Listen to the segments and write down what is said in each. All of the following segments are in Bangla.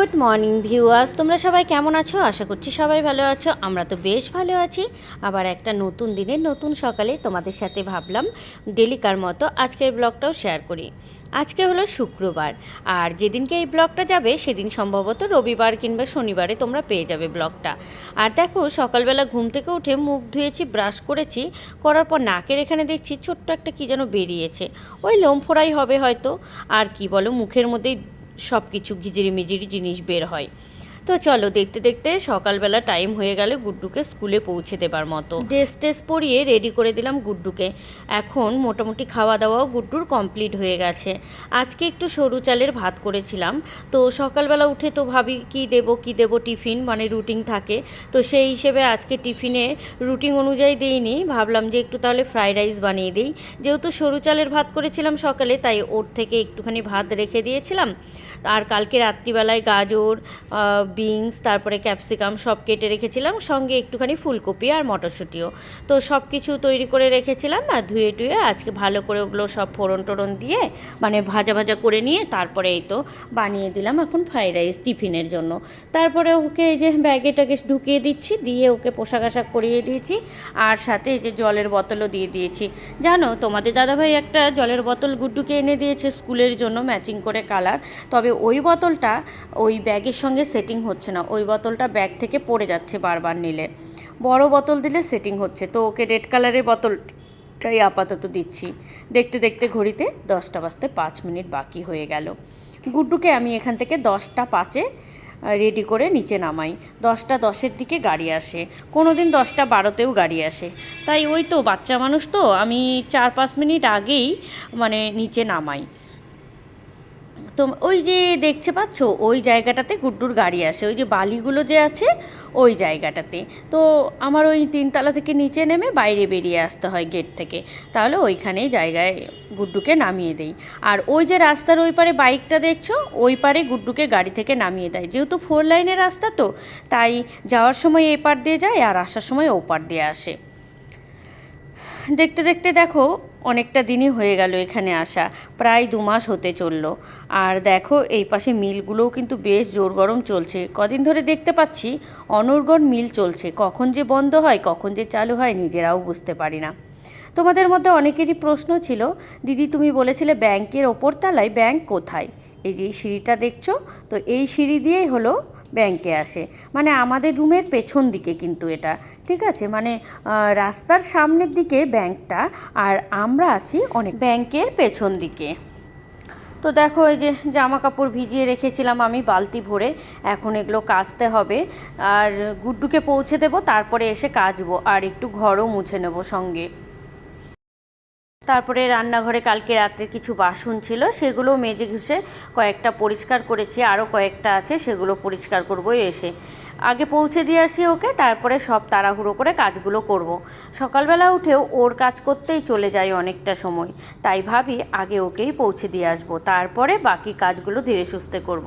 গুড মর্নিং ভিউয়ার্স, তোমরা সবাই কেমন আছো? আশা করছি সবাই ভালো আছো, আমরা তো বেশ ভালো আছি। আবার একটা নতুন দিনে নতুন সকালে তোমাদের সাথে ভাবলাম ডেলিকার মতো আজকের ব্লগটাও শেয়ার করি। আজকে হলো শুক্রবার, আর যেদিনকে এই ব্লগটা যাবে, সেদিন সম্ভবত রবিবার কিংবা শনিবারে তোমরা পেয়ে যাবে ব্লগটা। আর দেখো, সকালবেলা ঘুম থেকে উঠে মুখ ধুয়েছি ব্রাশ করেছি, করার পর নাকের এখানে দেখছি ছোট্ট একটা কি যেন বেরিয়েছে। ওই লোম ফোড়াই হবে হয়তো, আর কি বলো, মুখের মধ্যেই সব কিছু ঘিজিরি মিজিরি জিনিস বের হয়। তো চলো, দেখতে দেখতে সকালবেলা টাইম হয়ে গেলে গুড্ডুকে স্কুলে পৌঁছে দেবার মতো। ড্রেস টেস পরিয়ে রেডি করে দিলাম গুড্ডুকে। এখন মোটামুটি খাওয়া দাওয়াও গুড্ডুর কমপ্লিট হয়ে গেছে। আজকে একটু সরু চালের ভাত করেছিলাম। তো সকালবেলা উঠে তো ভাবি, কি দেব কি দেব টিফিন? মানে রুটিন থাকে। তো সেই হিসেবে আজকে টিফিনে রুটিন অনুযায়ী দিইনি। ভাবলাম যে একটু তাহলে ফ্রাইড রাইস বানিয়ে দিই। যেহেতু সরু চালের ভাত করেছিলাম সকালে, তাই ওর থেকে একটুখানি ভাত রেখে দিয়েছিলাম। আর কালকে রাত্রিবেলায় গাজর বিনস, তারপরে ক্যাপসিকাম সব কেটে রেখেছিলাম, সঙ্গে একটুখানি ফুলকপি আর মটরশুঁটিও। তো সব কিছু তৈরি করে রেখেছিলাম আর ধুয়ে টুয়ে আজকে ভালো করে ওগুলো সব ফোড়ন টোড়ন দিয়ে মানে ভাজা ভাজা করে নিয়ে তারপরে এই তো বানিয়ে দিলাম এখন ফ্রাইড রাইস টিফিনের জন্য। তারপরে ওকে এই যে ব্যাগে টাগে ঢুকিয়ে দিচ্ছি, দিয়ে ওকে পোশাক আশাক করিয়ে দিয়েছি, আর সাথে এই যে জলের বোতলও দিয়ে দিয়েছি। জানো, তোমাদের দাদাভাই একটা জলের বোতল গুড্ডুকে এনে দিয়েছে স্কুলের জন্য ম্যাচিং করে কালার, তবে ওই বোতলটা ওই ব্যাগের সঙ্গে সেটিং হচ্ছে না। ওই বোতলটা ব্যাগ থেকে পড়ে যাচ্ছে বারবার নিলে। বড় বোতল দিলে সেটিং হচ্ছে। তো ওকে রেড কালারের বোতলটাই আপাতত দিচ্ছি। দেখতে দেখতে ঘড়িতে দশটা বাজতে পাঁচ মিনিট বাকি হয়ে গেল। গুড্ডুকে আমি এখান থেকে দশটা পাঁচে রেডি করে নিচে নামাই। দশটা দশের দিকে গাড়ি আসে। কোনো দিন দশটা বারোতেও গাড়ি আসে। তাই ওই তো বাচ্চা মানুষ তো, আমি চার পাঁচ মিনিট আগেই মানে নিচে নামাই। তো ওই যে দেখতে পাচ্ছ? ওই জায়গাটাতে গুড্ডুর গাড়ি আসে। ওই যে বালিগুলো যে আছে, ওই জায়গাটাতে। তো আমার ওই তিনতলা থেকে নিচে নেমে বাইরে বেরিয়ে আসতে হয় গেট থেকে। তাহলে ওইখানেই জায়গায় গুড্ডুকে নামিয়ে দেই। আর ওই যে রাস্তার ওই পারে বাইকটা দেখছ, ওই পারে গুড্ডুকে গাড়ি থেকে নামিয়ে দেয়। যেহেতু ফোর লাইনের রাস্তা তো, তাই যাওয়ার সময় এপার দিয়ে যায় আর আসার সময় ওপার দিয়ে আসে। দেখতে দেখতে দেখো, অনেকটা দিনই হয়ে গেল এখানে আসা। প্রায় দু মাস হতে চলল। আর দেখো, এই পাশে মিলগুলোও কিন্তু বেশ জোর গরম চলছে। কদিন ধরে দেখতে পাচ্ছি অনর্গণ মিল চলছে। কখন যে বন্ধ হয়, কখন যে চালু হয়, নিজেরাও বুঝতে পারি না। তোমাদের মধ্যে অনেকেরই প্রশ্ন ছিল, দিদি, তুমি বলেছিলে ব্যাংকের ওপর তলায় ব্যাংক কোথায়? এই যে সিঁড়িটা দেখছ, তো এই সিঁড়ি দিয়েই হলো ব্যাংকে আসে। মানে আমাদের রুমের পেছন দিকে কিন্তু এটা, ঠিক আছে? মানে রাস্তার সামনের দিকে ব্যাংকটা আর আমরা আছি অনেক ব্যাংকের পেছন দিকে। তো দেখো, এই যে জামা কাপড় ভিজিয়ে রেখেছিলাম আমি বালতি ভরে, এখন এগুলো কাচতে হবে। আর গুড্ডুকে পৌঁছে দেবো, তারপরে এসে কাচবো, আর একটু ঘরও মুছে নেব সঙ্গে। তারপরে রান্নাঘরে কালকে রাত্রে কিছু বাসন ছিল, সেগুলো মেজে ঘুষে কয়েকটা পরিষ্কার করেছি আরও কয়েকটা আছে, সেগুলো পরিষ্কার করব এসে আগে পৌঁছে দিয়ে আসি ওকে, তারপরে সব তাড়াহুড়ো করে কাজগুলো করব। সকালবেলা উঠেও ওর কাজ করতেই চলে যায় অনেকটা সময় তাই ভাবি আগে ওকেই পৌঁছে দিয়ে আসব, তারপরে বাকি কাজগুলো ধীরে সুস্থে করব।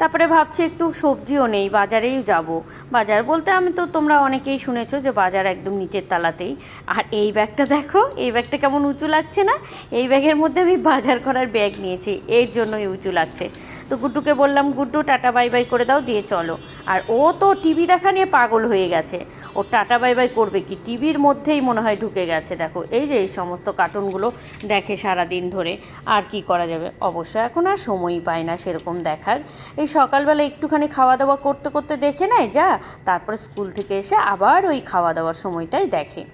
তারপরে ভাবছি একটু সবজিও নেই, বাজারেই যাব। বাজার বলতে আমি তো তোমরা অনেকেই শুনেছো যে বাজার একদম নিচের তালাতেই। আর এই ব্যাগটা দেখো, এই ব্যাগটা কেমন উঁচু লাগছে না? এই ব্যাগের মধ্যে আমি বাজার করার ব্যাগ নিয়েছি, এর জন্যই উঁচু লাগছে। তো গুড্ডুকে বললাম, গুড্ডু, টাটা, বাই বাই করে দাও, দিয়ে চলো। আর ও তো টিভি দেখা নিয়ে পাগল হয়ে গেছে। ও টাটা, বাই বাই করবে কি? টিভির মধ্যেই মনে হয় ঢুকে গেছে। দেখো, এই যে এই সমস্ত কার্টুনগুলো দেখে সারা দিন ধরে, আর কি করা যাবে? অবশ্য এখন আর সময়ই পায় না সেরকম দেখার। এই সকালবেলা একটুখানি খাওয়া দাওয়া করতে করতে দেখে নেয়, যা, তারপরে স্কুল থেকে এসে আবার ওই খাওয়া দাওয়ার সময়টাই দেখে।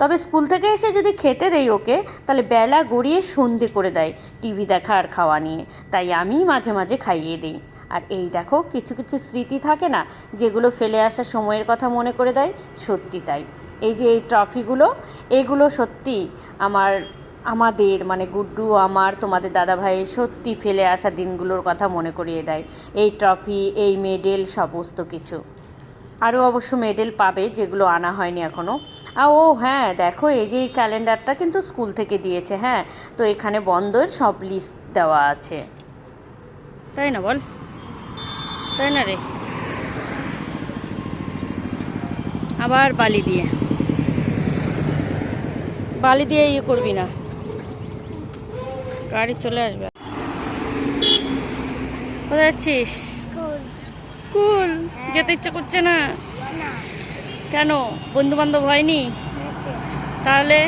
তবে স্কুল থেকে এসে যদি খেতে দেই ওকে, তাহলে বেলা গড়িয়ে সন্ধে করে দেয় টিভি দেখা আর খাওয়া নিয়ে। তাই আমি মাঝে মাঝে খাইয়ে দিই। আর এই দেখো, কিছু কিছু স্মৃতি থাকে না, যেগুলো ফেলে আসা সময়ের কথা মনে করে দেয়, সত্যি তাই। এই যে এই ট্রফিগুলো, এগুলো সত্যি আমার, আমাদের মানে গুড্ডু আমার, তোমাদের দাদা ভাইয়ের সত্যি ফেলে আসা দিনগুলোর কথা মনে করিয়ে দেয়। এই ট্রফি, এই মেডেল, সমস্ত কিছু। আরও অবশ্য মেডেল পাবে যেগুলো আনা হয়নি এখনও আর ও হ্যাঁ দেখো এই যে এই ক্যালেন্ডারটা কিন্তু স্কুল থেকে দিয়েছে হ্যাঁ। তো এখানে বন্ধের সব লিস্ট দেওয়া আছে। তাই না বল? তাই না রে? আবার বালি দিয়ে। বালি দিয়ে ইয়ে করবি না। গাড়ি চলে আসবে। কোথায় যাচ্ছিস? স্কুল। স্কুল? যেতে ইচ্ছে করছে না। কেন? বন্ধু বান্ধব হয়নি? তাহলে?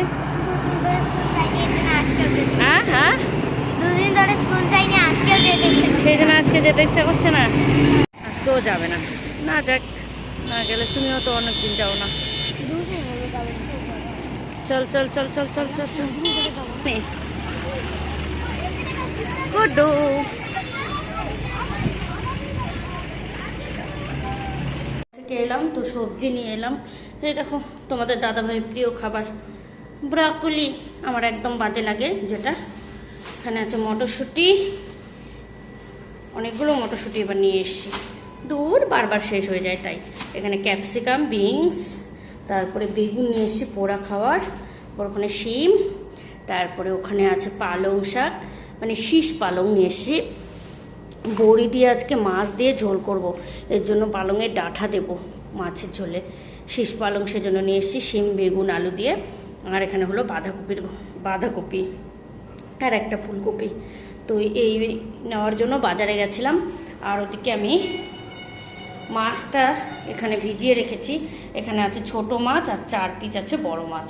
হ্যাঁ হ্যাঁ? সেই জন্য আজকে যেতে ইচ্ছা করছে না। আজকেও যাবে না। না যাক, না গেলে তুমিও তো অনেক দিন যাও না। চল চল চল চল চল চল চল। গুড্ডু থেকে এলাম, তো সবজি নিয়ে এলাম। এই দেখো, তোমাদের দাদাভাইয়ের প্রিয় খাবার। ব্রকলি আমার একদম বাজে লাগে, যেটা। এখানে আছে মটরশুঁটি। অনেকগুলো মটরশুঁটি এবার নিয়ে এসেছি। দূর বারবার শেষ হয়ে যায় তাই। এখানে ক্যাপসিকাম, বিনস, তারপরে বেগুন নিয়ে এসেছি পোড়া খাওয়ার ওখানে শিম, তারপরে ওখানে আছে পালং শাক মানে শীষ পালং নিয়ে এসেছি। বড়ি দিয়ে আজকে মাছ দিয়ে ঝোল করব। এর জন্য পালংয়ের ডাঁটা দেব মাছের ঝোলে। শীষ পালং সেজন্য নিয়ে এসেছি, শিম, বেগুন, আলু দিয়ে। আর এখানে হলো বাঁধাকপির বাঁধাকপি আর একটা ফুলকপি। তো এই নেওয়ার জন্য বাজারে গেছিলাম। আর ওদিকে আমি মাছটা এখানে ভিজিয়ে রেখেছি। এখানে আছে ছোট মাছ আর চার পিস আছে বড় মাছ,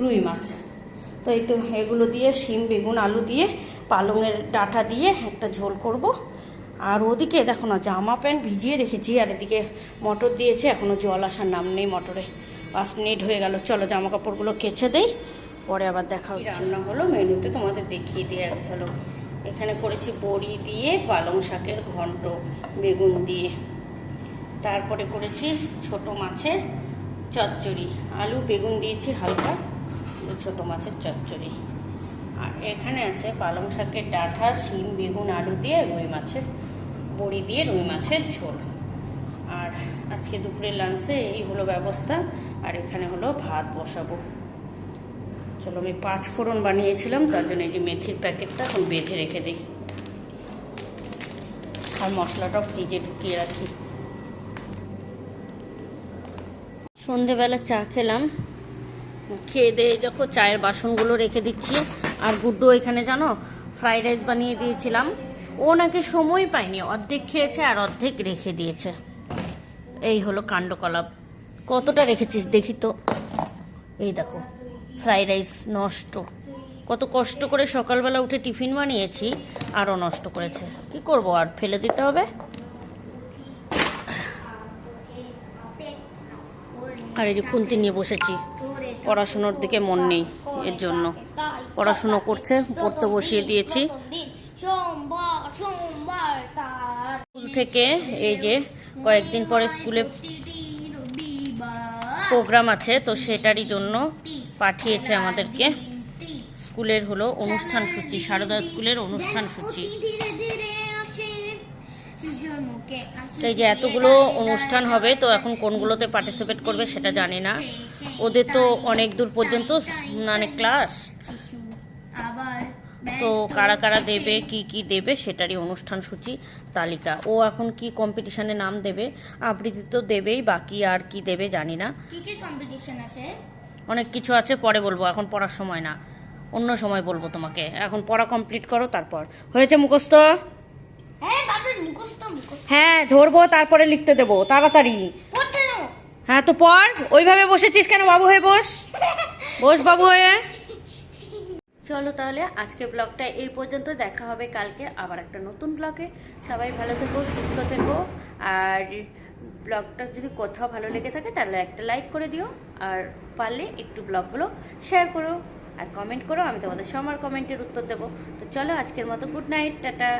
রুই মাছ। তো এই তো এগুলো দিয়ে, শিম, বেগুন, আলু দিয়ে, পালংয়ের ডাঁটা দিয়ে একটা ঝোল করব। আর ওদিকে দেখো না জামা প্যান্ট ভিজিয়ে রেখেছি আর এদিকে মটর দিয়েছে এখনও জল আসার নাম নেই মটরে। পাঁচ মিনিট হয়ে গেল চলো জামা কাপড়গুলো কেচে দেই পরে আবার দেখা হচ্ছে। রান্না হলো মেনুতে তোমাদের দেখিয়ে দিয়ে চলো। এখানে করেছি বড়ি দিয়ে পালং শাকের ঘন্ট বেগুন দিয়ে। তারপরে করেছি ছোট মাছের চচ্চড়ি আলু বেগুন দিয়েছি হালকা ছোট মাছের চচ্চড়ি। আর এখানে আছে পালং শাকের ডাঁটা শিম বেগুন আলু দিয়ে রুই মাছের বড়ি দিয়ে রুই মাছের ঝোল। আর আজকে দুপুরের লাঞ্চে এই হলো ব্যবস্থা, আর এখানে হলো ভাত বসাবো। চলো আমি পাঁচ ফোড়ন বানিয়েছিলাম, তার জন্য এই যে মেথির প্যাকেটটা এখন বেঁধে রেখে দিই। আর মশলাটাও ফ্রিজে ঢুকিয়ে রাখি। সন্ধেবেলা চা খেলাম। খেয়ে দিয়ে যখন চায়ের বাসনগুলো রেখে দিচ্ছি। আর গুড্ডু এখানে জানো ফ্রাইড রাইস বানিয়ে দিয়েছিলাম। ও নাকি সময় পায়নি, অর্ধেক খেয়েছে আর অর্ধেক রেখে দিয়েছে। এই হলো কাণ্ডকলাপ। কতটা রেখেছিস দেখি তো। এই দেখো, ফ্রাইড রাইস নষ্ট। কত কষ্ট করে সকালবেলা উঠে টিফিন বানিয়েছি, আরও নষ্ট করেছে। কি করব আর, ফেলে দিতে হবে? আর এই যে খুন্তি নিয়ে বসেছি, পড়াশুনোর দিকে মন নেই এর জন্য। পড়াশুনো করছে, পড়তে বসিয়ে দিয়েছি। থেকে এই যে কয়েকদিন পরে স্কুলে প্রোগ্রাম আছে, তো সেটারই জন্য পাঠিয়েছে আমাদেরকে। স্কুলের হলো অনুষ্ঠান সূচি, সারদা স্কুলের অনুষ্ঠান সূচি। এই যে এতগুলো অনুষ্ঠান হবে, তো এখন কোনগুলোতে পার্টিসিপেট করবে সেটা জানি না। ওদের তো অনেক দূর পর্যন্ত মানে ক্লাস আবার তো কারা কারা দেবে কি কি দেবে সেটারই অনুষ্ঠান সূচি তালিকা। ও এখন কি কম্পিটিশনে নাম দেবে? আবৃত্তি তো দেবেই বাকি আর কি দেবে জানি না। কি কি কম্পিটিশন আছে? অনেক কিছু আছে পরে বলব এখন পড়ার সময় না। অন্য সময় বলব তোমাকে। এখন পড়া কমপ্লিট করো তারপর। হয়েছে মুখস্থ? হ্যাঁ মুখস্থ হ্যাঁ ধরবো তারপরে লিখতে দেবো তাড়াতাড়ি। হ্যাঁ তো পড়। ওইভাবে বসেছিস কেন বাবু হয়ে বস। বস বাবু হয়ে। চলো তাহলে আজকে ব্লগটা এই পর্যন্ত, দেখা হবে কালকে আবার একটা নতুন ব্লগে। সবাই ভালো থেকো, সুস্থ থেকো, আর ব্লগটা যদি কোথাও ভালো লেগে থাকে তাহলে একটা লাইক করে দিও, আর পারলে একটু ব্লগগুলো শেয়ার করো, আর কমেন্ট করো, আমি তোমাদের সবার কমেন্টের উত্তর দেবো। তো চলো আজকের মতো গুড নাইট টাটা।